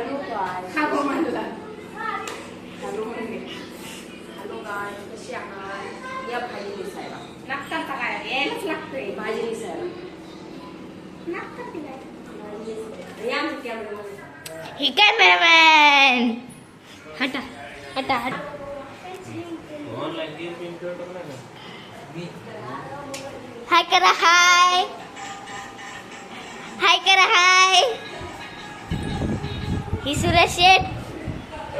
Hello काय हा गो म्हणला हॅलो म्हणजे हॅलो काय कशी आहात या भाजी दिसायला लागतात का काय यायलाच लागतंय भाजी दिसायला लागतात की काय भाजी दिसायला. या मग कॅमेरामध्ये ही कॅमेरामॅन हटा हटा हट ऑनलाईन गेम गेम खेळतो ना हाय करा हाय हाय करा हाय ही सुरेश शेठ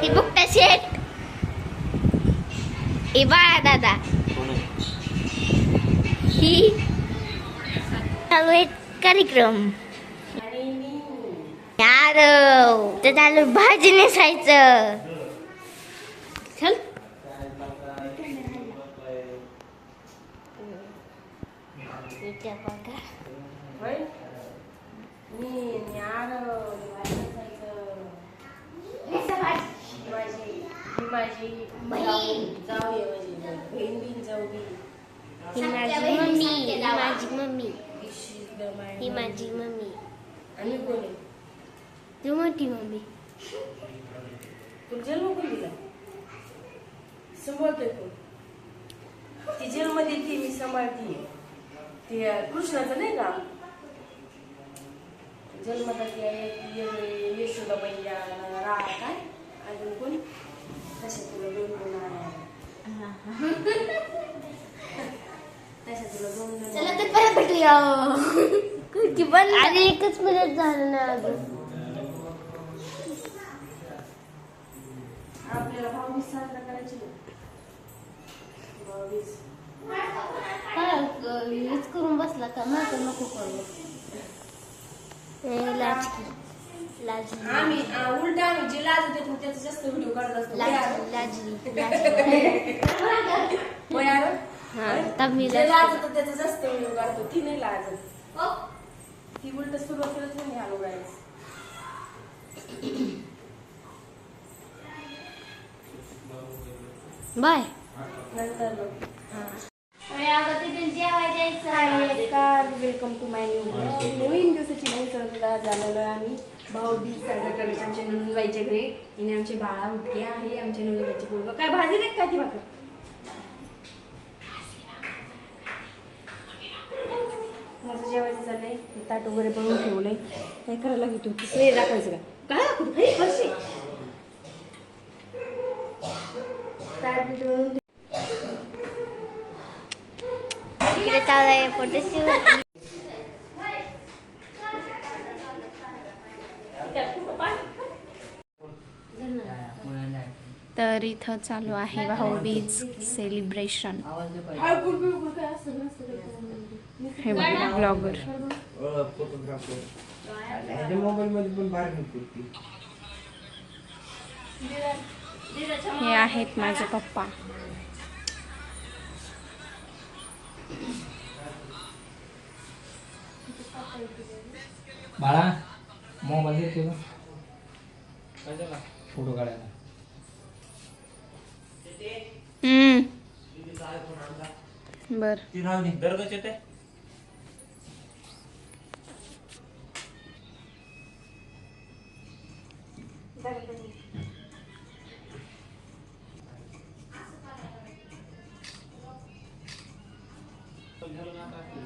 ही बुकटा शेठ. ही बाळा दादा. ही चालू आहे कार्यक्रम. आणि मी यार तर चालू भाजी नेसायचं. चल. बघा होय मी ज्ञान माझी ही माझी बहीण. जाऊ ये माझी बहीण बिन जाऊ बी ही माझी मम्मी. ही माझी मम्मी. ही माझी मम्मी. आणि कोण? आहे तू मोठी मम्मी. तुला जन्म कोण दिला सांभाळतोय कोण? ती जन्म देते मी सांभाळते. ते कृष्णाचं नाही का? जन्मदाती आहे ती ये- यशोदा मैया रा काय? अजून कोण? तशा तुला दोन दोन आहे तशा तुला दोन दोन चला. तर परत भेटूया. की पण आणि एकच मिनिट झालं ना अजून. आपल्याला भाऊबीज साजरा करायची भाऊबीज काय करून बसला का? माझं नको करू. लाजली आम्ही उलट आम्ही जे लाजत येतो त्याचा जास्त व्हिडिओ काढत असतो. लाजली लाजली लाजली होय अरे? हा, तब मी जे लाजते. लाजत त्याचा जास्त व्हिडिओ काढतो. ती नाही लाजत. ती उलट सुरुवातीलाच नाही आलो गायस बाय. नंतर वेलकम टू माय न्यू नवीन दिवसाची नवीन संस्था झालेलो आहे आम्ही. भाऊबीज साजरा करायची आमच्या नंदूबाईच्या घरी. आणि आमचे बाळा उठले आहे आमच्या नंदूबाईची पूर्व काय भाजी नाही का ती भाकर माझं जेवायचं चाललंय ताट वगैरे बनवून ठेवलंय. काय करायला घेतो तिसरे दाखवायचं का? काय दाखवतो हे फरशी. ताट बनवून इकडे चालू आहे फोटोशूट तर इथं चालू आहे. भाऊबीज सेलिब्रेशन हे बघा ब्लॉगर मोबाईल मध्ये पण बाहेर निघतो हे आहेत माझे पप्पा. बाळा मोबाईल फोटो काढायला. हम्म. बर. ती दरगच येते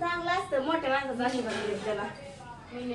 चांगलं असतं मोठ्या माणसाचा आशीर्वाद त्याला. मी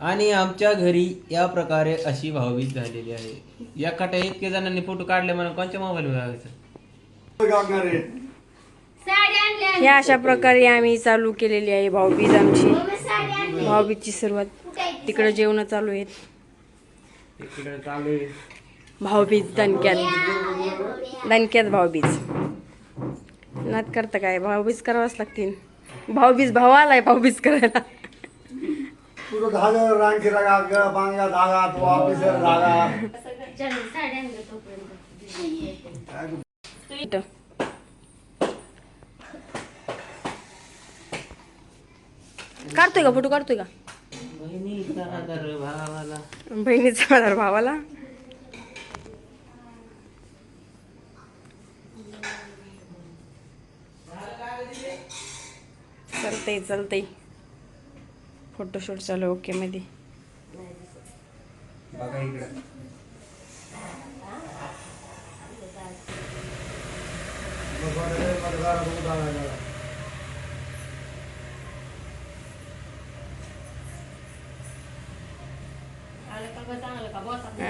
आणि आमच्या घरी या प्रकारे अशी भावबीज झालेली आहे. या काट्या इतके जणांनी फोटो काढले मला कोणत्या मोबाईल बघायचं साडी आणल्या या अशा प्रकारे आम्ही चालू केलेली आहे भाऊबीज आमची. मम्मी साडी आणली भाऊबीजची सुरुवात तिकडे जेवण चालू आहेत इकडे चालू आहे. भाऊबीज दणक्यात. दणक्यात भाऊबीज. नात करता काय? भाऊबीज करावंच लागतील. भाऊबीज भावाला आहे भाऊबीज करायला. तुझं धागा रांगी रागा ग बांगा धागा तो ऑफिसर धागा काढतोय का फोटो? काढतोय का? बहिणीचा आदर भावाला बहिणीचा आधार भावाला. चालतंय चालतंय. फोटोशूट चालू ओके मध्ये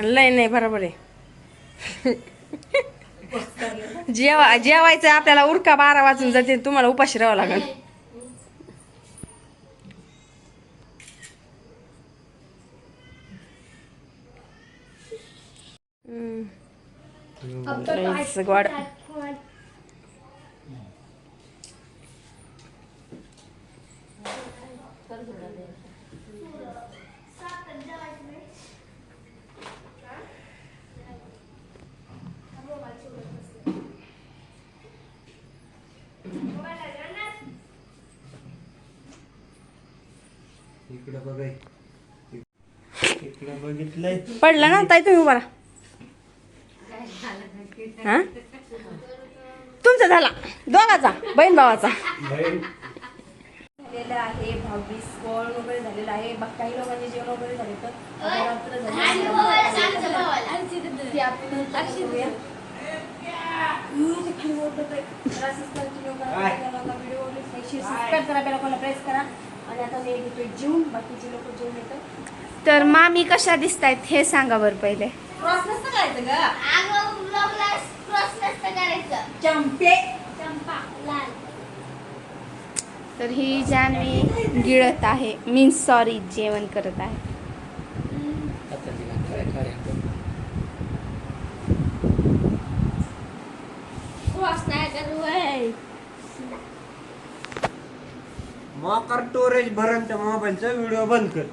लय नाही बरोबर आहे. जेवा जेवायचं आपल्याला उरका बारा वाजून जाते तुम्हाला उपाशी राहावं लागेल. गोड इकडं बघाय इकडं बघितलंय. पडलं ना ताई तुम्ही उभा हा? तुमचा झाला. दोघाचा. बहीण भावाचा. झालेलं आहे वगैरे झालेलं आहे. काही लोकांचे जेवण वगैरे झाले तर मामी कशा दिसत आहेत हे सांगा बरं पहिले. क्रॉस नसतं करायचं चंपे. चंपा लाल तर ही जान्हवी गिळत आहे. मीन्स सॉरी जेवण करत आहे. क्रॉस नाही करू आहे मॉकर स्टोरेज त्या मोबाईलचा व्हिडिओ बंद कर.